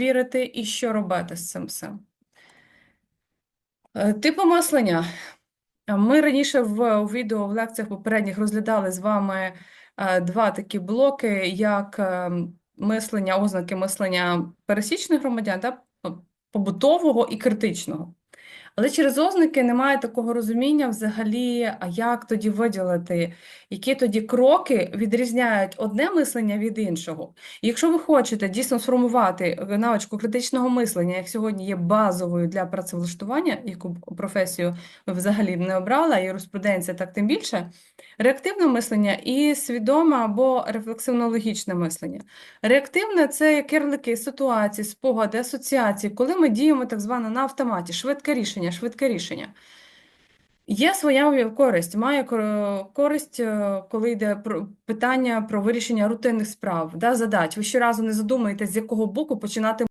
вірити і що робити з цим всім. Типу Типи мислення. Е, Ми раніше в відео в лекціях попередніх розглядали з вами е, два такі блоки, як е, мислення, ознаки мислення пересічних громадян, та, побутового і критичного. Але через ознаки немає такого розуміння взагалі, а як тоді виділити, які тоді кроки відрізняють одне мислення від іншого. І якщо ви хочете дійсно сформувати е, навичку критичного мислення, як сьогодні є базовою для працевлаштування, яку професію ви взагалі не обрали, а юриспруденція так тим більше, реактивне мислення і свідоме або рефлексивно-логічне мислення. Реактивне це як ситуації, спогади, асоціації, коли ми діємо так звано на автоматі, швидке рішення, швидке рішення. Є своя користь, має користь, е, коли йде питання про вирішення рутинних справ, да, задач. Ви щоразу не задумаєте, з якого боку починати